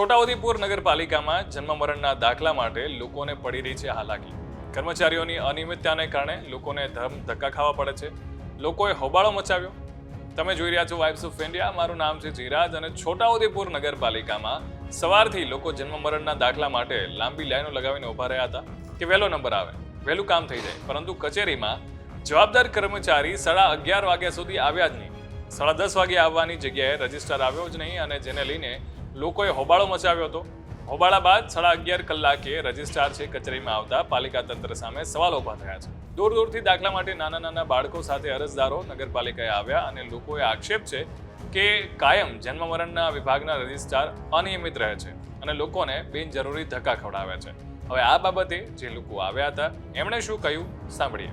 છોટાઉદેપુર નગરપાલિકામાં જન્મમરણના દાખલા માટે લોકોને પડી રહી છે હાલાકી. કર્મચારીઓની અનિયમિતતાને કારણે લોકોને ધર્મ ધક્કા ખાવા પડે છે. લોકોએ હોબાળો મચાવ્યો. તમે જોઈ રહ્યા છો વાઇબ્સ ઓફ ઇન્ડિયા મારું નામ છે જીરાજ અને છોટાઉદેપુર નગરપાલિકામાં સવારથી લોકો જન્મમરણના દાખલા માટે લાંબી લાઈનો લગાવીને ઊભા રહ્યા હતા કે વહેલો નંબર આવે. વહેલું કામ થઈ જાય. પરંતુ કચેરીમાં જવાબદાર કર્મચારી સાડા અગિયાર વાગ્યા સુધી આવ્યા જ નહીં. સાડા દસ વાગે આવવાની જગ્યાએ રજિસ્ટર આવ્યો જ નહીં અને જેને લઈને લોકોએ હોબાળો મચાવ્યો હતો. હોબાળા બાદ સાડા અગિયાર કલાકે રજિસ્ટ્રાર છે કચેરીમાં આવતા પાલિકા તંત્ર સામે સવાલ ઊભા થયા છે. દૂર દૂરથી દાખલા માટે નાના નાના બાળકો સાથે અરજદારો નગરપાલિકાએ આવ્યા અને લોકોએ આક્ષેપ છે કે કાયમ જન્મ મરણના વિભાગના રજિસ્ટ્રાર અનિયમિત રહે છે અને લોકોને બિનજરૂરી ધક્કા ખવડાવે છે. હવે આ બાબતે જે લોકો આવ્યા હતા, એમણે શું કહ્યું? સાંભળીએ.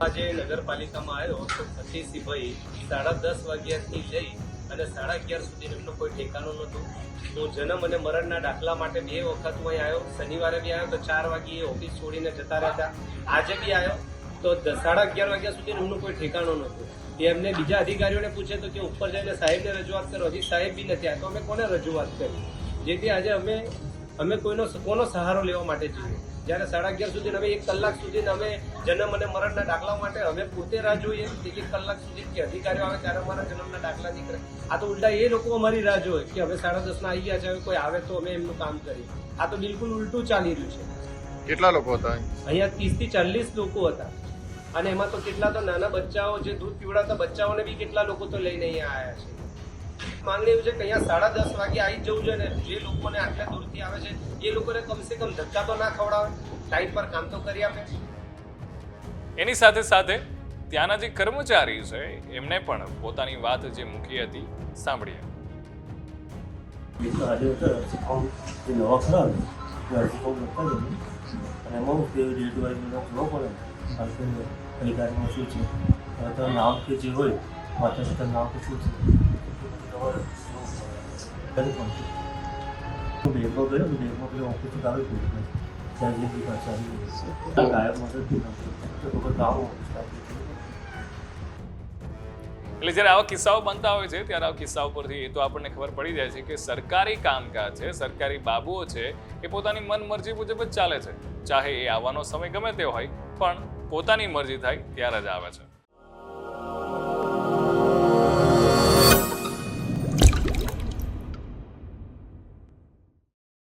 આજે નગરપાલિકામાં આવ્યો તો સતીશભાઈ સાડા દસ વાગ્યાથી જઈ અને સાડા અગિયાર સુધી એમનો કોઈ ઠેકાણું નહોતું. હું જન્મ અને મરણના દાખલા માટે બે વખત હું અહીં આવ્યો. શનિવારે બી આવ્યો તો ચાર વાગ્યે ઓફિસ છોડીને જતા રહેતા. આજે બી આવ્યો તો સાડા અગિયાર વાગ્યા સુધી એમનું કોઈ ઠેકાણું નહોતું. એ એમને બીજા અધિકારીઓને પૂછે તો કે ઉપર જઈને સાહેબને રજૂઆત કરો. હજી સાહેબ બી નથી આવ્યા. તો અમે કોને રજૂઆત કરી? જેથી આજે અમે અમે કોઈનો કોનો સહારો લેવા માટે જઈએ? જ્યારે સાડા અગિયાર સુધી અમે એક કલાક સુધી અમે જન્મ અને મરણના દાખલા માટે અમે પોતે રાહ જોઈએ. એક એક કલાક સુધી કે અધિકારીઓ આવે ત્યારે અમારા જન્મના દાખલા નીકળે. આ તો ઉલટા એ લોકો અમારી રાહ જોવે કે હવે સાડા દસના આવી ગયા છે હવે કોઈ આવે તો અમે એમનું કામ કરીએ. આ તો બિલકુલ ઉલટું ચાલી રહ્યું છે. કેટલા લોકો હતા અહીંયા ત્રીસથી ચાલીસ લોકો હતા. અને એમાં તો કેટલા તો નાના બચ્ચાઓ જે દૂધ પીવડાવતા બચ્ચાઓને બી કેટલા લોકો તો લઈને અહીંયા આવ્યા છે. માંગણી એવું છે કે અહીંયા સાડા દસ વાગે આવી જવું છે ને જે લોકોને આટલા દૂરથી આવે છે એ લોકોને કમસે કમ ધક્કા તો ના ખવડાવે. ટાઈમ પર કામ તો કરી આપે. એની સાથે સાથે ત્યાંના જે કર્મચારી છે એમને પણ પોતાની વાત જે મૂકી હતી સાંભળીએ જવું અને એમાં હું કે ડેટ વાઇઝ બધા જોવો પડે. ને અધિકારીમાં શું છે? નામ કે જે હોય માતા પિતા નામ કે શું છે? એટલે જ્યારે આવા કિસ્સાઓ બનતા હોય છે, ત્યારે આવા કિસ્સાઓ પરથી એ તો આપણને ખબર પડી જાય છે કે સરકારી કામકાજ છે, સરકારી બાબુઓ છે, એ પોતાની મન મરજી મુજબ જ ચાલે છે. ચાહે એ આવવાનો સમય ગમે તે હોય, પણ પોતાની મરજી થાય ત્યારે જ આવે છે.